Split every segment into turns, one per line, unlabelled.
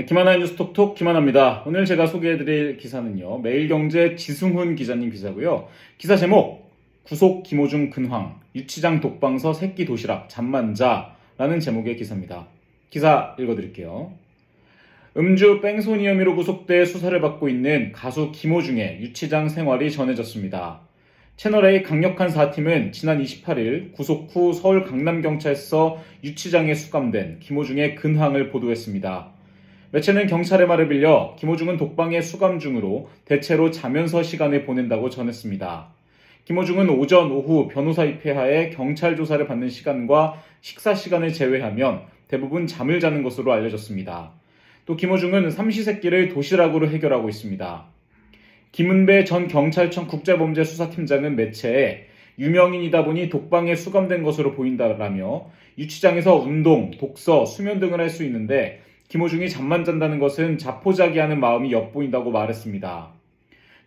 네, 김하나의 뉴스 톡톡 김하나입니다. 오늘 제가 소개해드릴 기사는요. 매일경제 지승훈 기자님 기사고요. 기사 제목 구속 김호중 근황 유치장 독방서 새끼 도시락 잠만 자라는 제목의 기사입니다. 기사 읽어드릴게요. 음주 뺑소니 혐의로 구속돼 수사를 받고 있는 가수 김호중의 유치장 생활이 전해졌습니다. 채널A 강력한 사팀은 지난 28일 구속 후 서울 강남경찰서 유치장에 수감된 김호중의 근황을 보도했습니다. 매체는 경찰의 말을 빌려 김호중은 독방에 수감 중으로 대체로 자면서 시간을 보낸다고 전했습니다. 김호중은 오전, 오후 변호사 입회하에 경찰 조사를 받는 시간과 식사 시간을 제외하면 대부분 잠을 자는 것으로 알려졌습니다. 또 김호중은 삼시세끼를 도시락으로 해결하고 있습니다. 김은배 전 경찰청 국제범죄수사팀장은 매체에 유명인이다 보니 독방에 수감된 것으로 보인다라며 유치장에서 운동, 독서, 수면 등을 할 수 있는데 김호중이 잠만 잔다는 것은 자포자기하는 마음이 엿보인다고 말했습니다.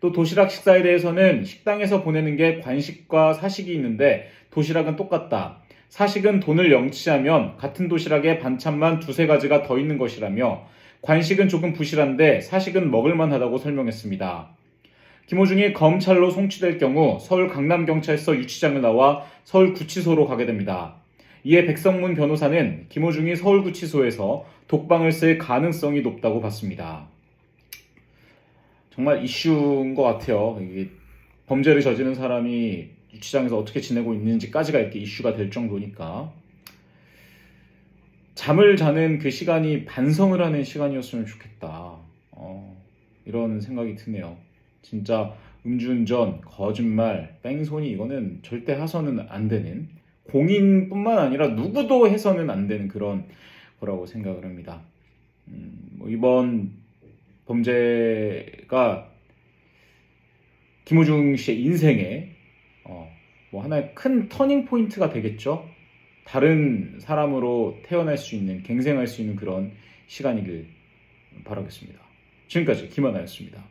또 도시락 식사에 대해서는 식당에서 보내는 게 관식과 사식이 있는데 도시락은 똑같다. 사식은 돈을 영치하면 같은 도시락에 반찬만 두세 가지가 더 있는 것이라며 관식은 조금 부실한데 사식은 먹을만 하다고 설명했습니다. 김호중이 검찰로 송치될 경우 서울 강남경찰서 유치장을 나와 서울 구치소로 가게 됩니다. 이에 백성문 변호사는 김호중이 서울구치소에서 독방을 쓸 가능성이 높다고 봤습니다. 정말 이슈인 것 같아요. 범죄를 저지른 사람이 유치장에서 어떻게 지내고 있는지까지가 이렇게 이슈가 될 정도니까 잠을 자는 그 시간이 반성을 하는 시간이었으면 좋겠다. 어, 이런 생각이 드네요. 진짜 음주운전, 거짓말, 뺑소니 이거는 절대 해서는 안 되는 공인뿐만 아니라 누구도 해서는 안 되는 그런 거라고 생각을 합니다. 음, 뭐 이번 범죄가 김호중 씨의 인생에 어, 뭐 하나의 큰 터닝 포인트가 되겠죠. 다른 사람으로 태어날 수 있는, 갱생할 수 있는 그런 시간이길 바라겠습니다. 지금까지 김하나였습니다.